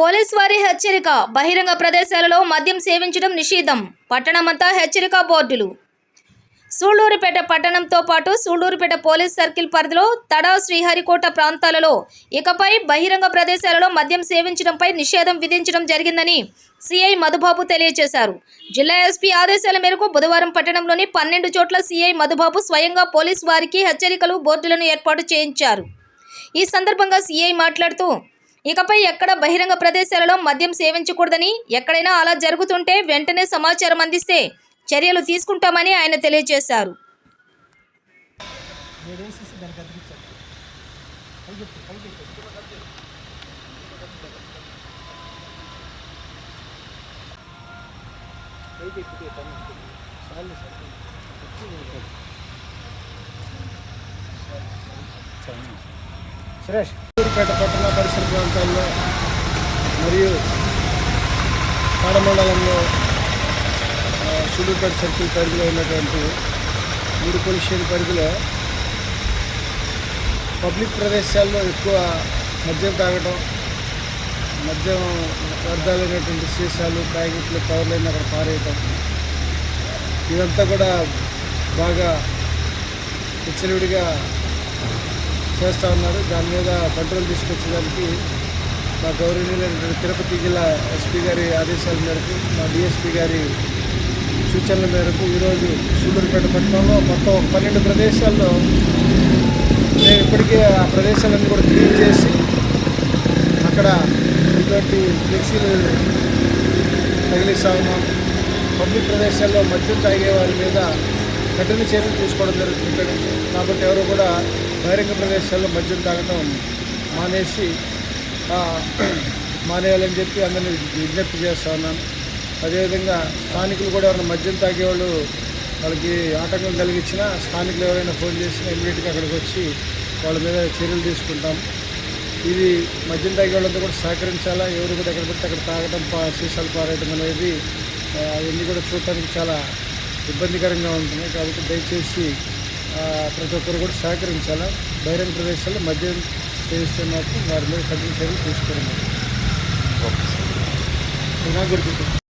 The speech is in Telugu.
పోలీస్ వారి హెచ్చరిక. బహిరంగ ప్రదేశాలలో మద్యం సేవించడం నిషేధం పట్టణమంతా హెచ్చరిక బోర్డులు. సూళ్ళూరుపేట పట్టణంతో పాటు సూళ్ళూరుపేట పోలీస్ సర్కిల్ పరిధిలో తడా శ్రీహరికోట ప్రాంతాలలో ఇకపై బహిరంగ ప్రదేశాలలో మద్యం సేవించడంపై నిషేధం విధించడం జరిగిందని సిఐ మధుబాబు తెలియజేశారు. జిల్లా ఎస్పీ ఆదేశాల మేరకు బుధవారం పట్టణంలోని పన్నెండు చోట్ల సిఐ మధుబాబు స్వయంగా పోలీస్ వారికి హెచ్చరికలు బోర్డులను ఏర్పాటు చేయించారు. ఈ సందర్భంగా సిఐ మాట్లాడుతూ ఇకపై ఎక్కడ బహిరంగ ప్రదేశాలలో మద్యం సేవించకూడదని ఎక్కడైనా అలా జరుగుతుంటే వెంటనే సమాచారం అందిస్తే చర్యలు తీసుకుంటామని ఆయన తెలియజేశారు. సురేష్. సూరిపేట పట్టణ పరిసర ప్రాంతాల్లో మరియు పాడమండలంలో సూళ్ళూరుపేట సర్కిల్ పరిధిలో ఉన్నటువంటి మూడు పోలీస్ స్టేషన్ పరిధిలో పబ్లిక్ ప్రదేశాల్లో ఎక్కువ మద్యం తాగటం మద్యం వ్యర్థాలైనటువంటి సీసాలు ప్యాకెట్లు కవర్లైన అక్కడ పారేయటం ఇదంతా కూడా బాగా విచ్చలవిడిగా చేస్తూ ఉన్నారు దాని మీద కంట్రోల్ తీసుకొచ్చేదానికి మా గౌరవనీయులైనటువంటి తిరుపతి జిల్లా ఎస్పీ గారి ఆదేశాల మేరకు మా డిఎస్పీ గారి సూచనల మేరకు ఈరోజు సూళ్ళూరుపేట పట్టణంలో మొత్తం పన్నెండు ప్రదేశాల్లో మేము ఇప్పటికే ఆ ప్రదేశాలన్నీ కూడా క్లీన్ చేసి అక్కడ ఇటువంటి ఫ్లెక్సీలు తగిలిస్తా ఉన్నాం పబ్లిక్ ప్రదేశాల్లో మద్యం తాగే వారి మీద కఠిన చర్యలు తీసుకోవడం జరుగుతుంది. నుంచి కాబట్టి ఎవరు కూడా బహిరంగ ప్రదేశాల్లో మద్యం తాగటం మానేసి మానేయాలని చెప్పి అందరినీ విజ్ఞప్తి చేస్తూ ఉన్నాను. అదేవిధంగా స్థానికులు కూడా ఎవరైనా మద్యం తాగేవాళ్ళు వాళ్ళకి ఆటంకం కలిగించినా స్థానికులు ఎవరైనా ఫోన్ చేసినా ఇమీడియట్గా అక్కడికి వచ్చి వాళ్ళ మీద చర్యలు తీసుకుంటాం. ఇది మద్యం తాగే వాళ్ళంతా కూడా సహకరించాలా? ఎవరు కూడా ఎక్కడ పడితే అక్కడ తాగడం సీసాలు పారేయడం అనేది అవన్నీ కూడా చూడటానికి చాలా ఇబ్బందికరంగా ఉంటుంది కాబట్టి దయచేసి ప్రతి ఒక్కరు కూడా సహకరించాలా? బహిరంగ ప్రదేశాల్లో మద్యం సేవిస్తే మాత్రం వారి మీద కఠిన చర్యలు గుర్తు